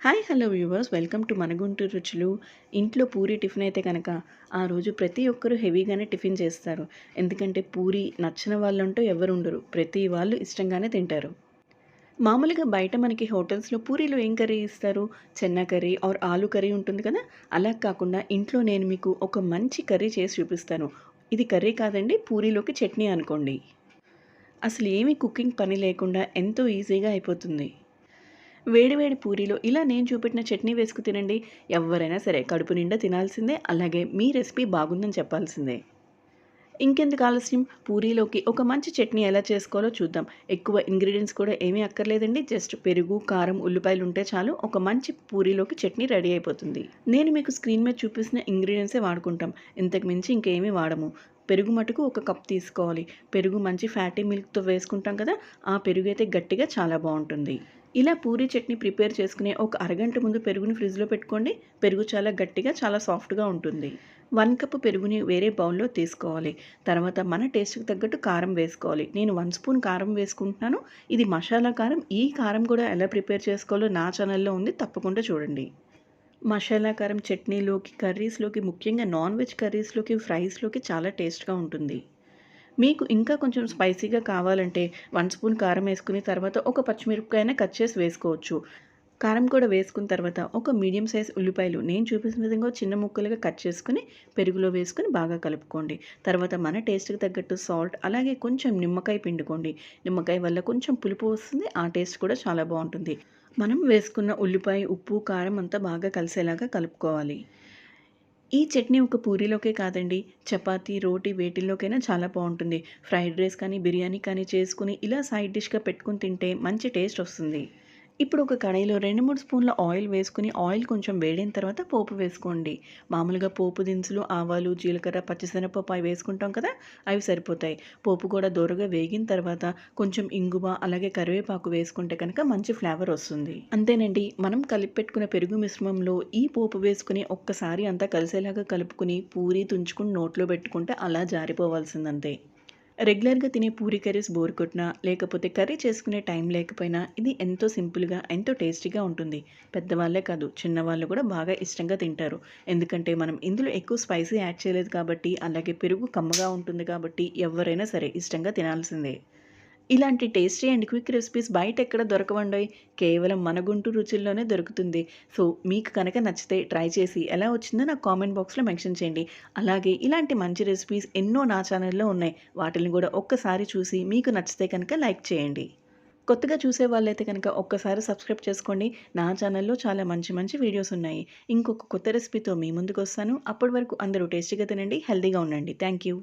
Hi hello viewers. Welcome to Mana Guntur Ruchulu. ఇంట్లో puri tiffin అయితే కనుక ఆ రోజు ప్రతి ఒక్కరూ హెవీగానే టిఫిన్ చేస్తారు. ఎందుకంటే పూరి నచ్చిన వాళ్ళంటూ ఎవరు ఉండరు. ప్రతి వాళ్ళు ఇష్టంగానే తింటారు. మామూలుగా బయట మనకి హోటల్స్లో పూరీలో ఏం కర్రీ ఇస్తారు? Chana curry or aloo curry ఉంటుంది కదా? అలా కాకుండా ఇంట్లో నేను మీకు ఒక మంచి కర్రీ చేసి చూపిస్తాను. ఇది కర్రీ కాదండి పూరీలోకి చట్నీ అనుకోండి. అసలు ఏమీ కుకింగ్ పని లేకుండా ఎంతో ఈజీగా అయిపోతుంది. వేడివేడి పూరీలో ఇలా నేను చూపెట్టిన చట్నీ వేసుకు తినండి. ఎవరైనా సరే కడుపు నిండా తినాల్సిందే అలాగే మీ రెసిపీ బాగుందని చెప్పాల్సిందే. ఇంకెందుకు ఆలస్యం? పూరీలోకి ఒక మంచి చట్నీ ఎలా చేసుకోవాలో చూద్దాం. ఎక్కువ ఇంగ్రీడియంట్స్ కూడా ఏమీ అక్కర్లేదండి. జస్ట్ పెరుగు కారం ఉల్లిపాయలు ఉంటే చాలు ఒక మంచి పూరీలోకి చట్నీ రెడీ అయిపోతుంది. నేను మీకు స్క్రీన్ మీద చూపిస్తున్న ఇంగ్రీడియంట్సే వాడుకుంటాం. ఇంతకు మించి ఇంకేమీ వాడము. పెరుగు మటుకు ఒక కప్ తీసుకోవాలి. పెరుగు మంచి ఫ్యాటీ మిల్క్తో వేసుకుంటాం కదా ఆ పెరుగు అయితే గట్టిగా చాలా బాగుంటుంది. ఇలా పూరీ చట్నీ ప్రిపేర్ చేసుకునే ఒక అరగంట ముందు పెరుగుని ఫ్రిడ్జ్లో పెట్టుకోండి. పెరుగు చాలా గట్టిగా చాలా సాఫ్ట్గా ఉంటుంది. వన్ కప్ పెరుగుని వేరే బౌల్లో తీసుకోవాలి. తర్వాత మన టేస్ట్కి తగ్గట్టు కారం వేసుకోవాలి. నేను వన్ స్పూన్ కారం వేసుకుంటున్నాను. ఇది మసాలా కారం. ఈ కారం కూడా ఎలా ప్రిపేర్ చేసుకోవాలో నా ఛానల్లో ఉంది. తప్పకుండా చూడండి. మసాలా కారం చట్నీలోకి కర్రీస్లోకి ముఖ్యంగా నాన్ వెజ్ కర్రీస్లోకి ఫ్రైస్లోకి చాలా టేస్ట్గా ఉంటుంది. మీకు ఇంకా కొంచెం స్పైసీగా కావాలంటే వన్ స్పూన్ కారం వేసుకుని తర్వాత ఒక పచ్చిమిరపకాయన కట్ చేసి వేసుకోవచ్చు. కారం కూడా వేసుకున్న తర్వాత ఒక మీడియం సైజ్ ఉల్లిపాయలు నేను చూపించిన విధంగా చిన్న ముక్కలుగా కట్ చేసుకుని పెరుగులో వేసుకుని బాగా కలుపుకోండి. తర్వాత మన టేస్ట్కి తగ్గట్టు సాల్ట్ అలాగే కొంచెం నిమ్మకాయ పిండుకోండి. నిమ్మకాయ వల్ల కొంచెం పులుపు వస్తుంది ఆ టేస్ట్ కూడా చాలా బాగుంటుంది. మనం వేసుకున్న ఉల్లిపాయ ఉప్పు కారం అంతా బాగా కలిసేలాగా కలుపుకోవాలి. ఈ చట్నీ ఒక పూరీలోకే కాదండి. చపాతీ రోటీ వేటిల్లోకైనా చాలా బాగుంటుంది. ఫ్రైడ్ రైస్ కానీ బిర్యానీ కానీ చేసుకుని ఇలా సైడ్ డిష్గా పెట్టుకుని తింటే మంచి టేస్ట్ వస్తుంది. ఇప్పుడు ఒక కడాయిలో రెండు మూడు స్పూన్ల ఆయిల్ వేసుకుని ఆయిల్ కొంచెం వేడిన తర్వాత పోపు వేసుకోండి. మామూలుగా పోపు దినుసులు ఆవాలు జీలకర్ర పచ్చిశనగపప్పు అవి వేసుకుంటాం కదా అవి సరిపోతాయి. పోపు కూడా దూరగా వేగిన తర్వాత కొంచెం ఇంగువ అలాగే కరివేపాకు వేసుకుంటే కనుక మంచి ఫ్లేవర్ వస్తుంది. అంతేనండి మనం కలిపి పెట్టుకున్న పెరుగు మిశ్రమంలో ఈ పోపు వేసుకుని ఒక్కసారి అంతా కలిసేలాగా కలుపుకుని పూరి తుంచుకుని నోట్లో పెట్టుకుంటే అలా జారిపోవాల్సిందంతే. రెగ్యులర్గా తినే పూరి కర్రీస్ బోర్ కొట్టినా లేకపోతే కర్రీ చేసుకునే టైం లేకపోయినా ఇది ఎంతో సింపుల్గా ఎంతో టేస్టీగా ఉంటుంది. పెద్దవాళ్ళే కాదు చిన్నవాళ్ళు కూడా బాగా ఇష్టంగా తింటారు. ఎందుకంటే మనం ఇందులో ఎక్కువ స్పైసీ యాడ్ చేయలేదు కాబట్టి అలాగే పెరుగు కమ్మగా ఉంటుంది కాబట్టి ఎవరైనా సరే ఇష్టంగా తినాల్సిందే. ఇలాంటి టేస్టీ అండ్ క్విక్ రెసిపీస్ బయట ఎక్కడ దొరకవండోయ్? కేవలం మన గుంటూరు రుచుల్లోనే దొరుకుతుంది. సో మీకు కనుక నచ్చితే ట్రై చేసి ఎలా వచ్చిందో నాకు కామెంట్ బాక్స్లో మెన్షన్ చేయండి. అలాగే ఇలాంటి మంచి రెసిపీస్ ఎన్నో నా ఛానల్లో ఉన్నాయి. వాటిని కూడా ఒక్కసారి చూసి మీకు నచ్చితే కనుక లైక్ చేయండి. కొత్తగా చూసే వాళ్ళైతే కనుక ఒక్కసారి సబ్స్క్రైబ్ చేసుకోండి. నా ఛానల్లో చాలా మంచి మంచి వీడియోస్ ఉన్నాయి. ఇంకొక కొత్త రెసిపీతో మీ ముందుకు వస్తాను అప్పటి వరకు అందరూ టేస్టీగా తినండి హెల్తీగా ఉండండి. Thank you.